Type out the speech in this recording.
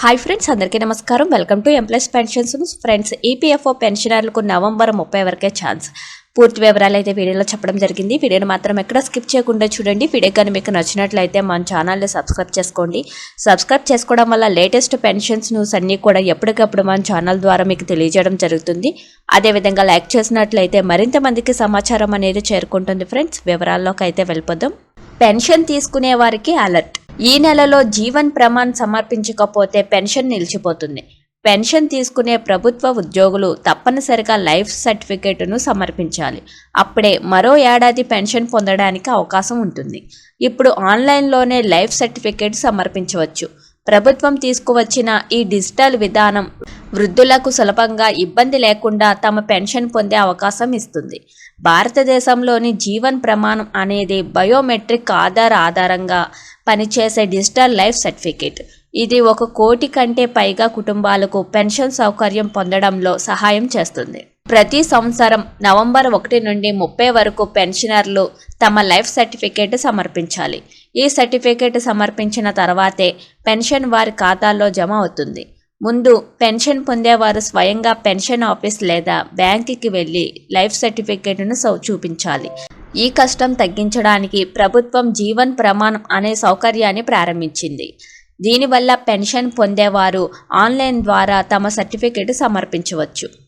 Hi friends అందరికీ నమస్కారం. Welcome to employees pensions friends EPFO పెన్షనర్లకు నవంబర్ ముప్పై వరకే ఛాన్స్ పూర్తి వివరాలు అయితే వీడియోలో చెప్పడం జరిగింది. వీడియోని మాత్రం ఎక్కడ స్కిప్ చేయకుండా చూడండి. వీడియో కానీ మీకు నచ్చినట్లయితే మన ఛానల్ని సబ్స్క్రైబ్ చేసుకోండి. సబ్స్క్రైబ్ చేసుకోవడం వల్ల లేటెస్ట్ పెన్షన్స్ న్యూస్ అన్నీ కూడా ఎప్పటికప్పుడు మన ఛానల్ ద్వారా మీకు తెలియజేయడం జరుగుతుంది. అదేవిధంగా లైక్ చేసినట్లయితే మరింత మందికి సమాచారం అనేది చేరుకుంటుంది. ఫ్రెండ్స్ వివరాల్లోకి అయితే వెళ్ళిపోదాం. పెన్షన్ తీసుకునే వారికి అలర్ట్ ఈ నెలలో జీవన్ ప్రమాణ్ సమర్పించకపోతే పెన్షన్ నిలిచిపోతుంది. పెన్షన్ తీసుకునే ప్రభుత్వ ఉద్యోగులు తప్పనిసరిగా లైఫ్ సర్టిఫికేటును సమర్పించాలి. అప్పుడే మరో ఏడాది పెన్షన్ పొందడానికి అవకాశం ఉంటుంది. ఇప్పుడు ఆన్లైన్లోనే లైఫ్ సర్టిఫికేట్ సమర్పించవచ్చు. ప్రభుత్వం తీసుకువచ్చిన ఈ డిజిటల్ విధానం వృద్ధులకు సులభంగా ఇబ్బంది లేకుండా తమ పెన్షన్ పొందే అవకాశం ఇస్తుంది. భారతదేశంలోని జీవన్ ప్రమాణం అనేది బయోమెట్రిక్ ఆధార్ ఆధారంగా పనిచేసే డిజిటల్ లైఫ్ సర్టిఫికేట్. ఇది ఒక కోటి కంటే పైగా కుటుంబాలకు పెన్షన్ సౌకర్యం పొందడంలో సహాయం చేస్తుంది. ప్రతి సంవత్సరం నవంబర్ ఒకటి నుండి ముప్పై వరకు పెన్షనర్లు తమ లైఫ్ సర్టిఫికేట్ సమర్పించాలి. ఈ సర్టిఫికేట్ సమర్పించిన తర్వాతే పెన్షన్ వారి ఖాతాల్లో జమ అవుతుంది. ముందు పెన్షన్ పొందేవారు స్వయంగా పెన్షన్ ఆఫీస్ లేదా బ్యాంకుకి వెళ్ళి లైఫ్ సర్టిఫికేట్ను సౌ చూపించాలి. ఈ కష్టం తగ్గించడానికి ప్రభుత్వం జీవన్ ప్రమాణం అనే సౌకర్యాన్ని ప్రారంభించింది. దీనివల్ల పెన్షన్ పొందేవారు ఆన్లైన్ ద్వారా తమ సర్టిఫికేట్ సమర్పించవచ్చు.